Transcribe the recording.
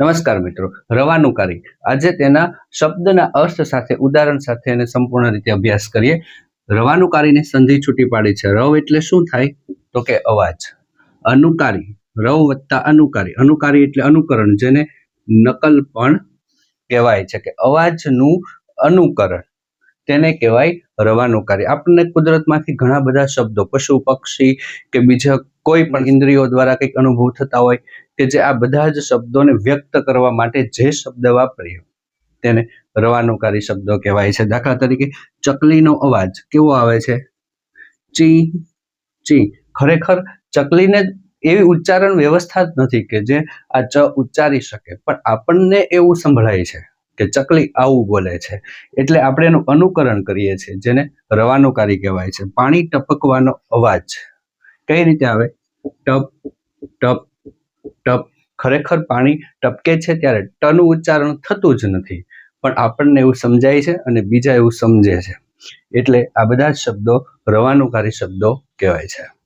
નમસ્કાર મિત્રો રવાનુકારી આજે તેના શબ્દના અર્થ સાથે, ઉદાહરણ સાથે એને સંપૂર્ણ રીતે અભ્યાસ કરીએ. રવાનુકારીને સંધિ છૂટી પાડી છે. રવ એટલે શું થાય? તો કે અવાજ. અનુકારી. રવ વત્તા અનુકારી. અનુકારી એટલે અનુકરણ, જેને નકલ પણ કહેવાય છે કે અવાજનું અનુકરણ. તેને કહેવાય રવાનુકારી આપણને કુદરતમાંથી ઘણા બધા શબ્દો, પશુ, પક્ષી કે બીજા કોઈ પણ ઇન્દ્રિયો દ્વારા કંઈક અનુભવ થતા હોય કે જે આ બધા જ શબ્દોને વ્યક્ત કરવા માટે જે શબ્દ વાપરીએ તેને રવાનુકારી શબ્દો કહેવાય છે. દાખલા તરીકે, ચકલીનો અવાજ કેવો આવે છે? ચી ચી. ખરેખર, ચકલીને એવી ઉચ્ચારણ વ્યવસ્થા જ નથી કે જે આ ચ ઉચ્ચારી શકે. પણ આપણને એવું સંભળાય છે. કે ચકલી આવું બોલે છે. એટલે આપણે એનું અનુકરણ કરીએ છીએ, જેને રવાનુકારી કહેવાય છે. પાણી ટપકવાનો અવાજ કઈ રીતે આવે? ટપ ટપ ટપ. ખરેખર પાણી ટપકે છે ત્યારે ટનું ઉચ્ચારણ થતું જ નથી. પણ આપણને એવું સમજાય છે અને બીજા એવું સમજે છે. એટલે આ બધા શબ્દો રવાનુકારી શબ્દો કહેવાય છે.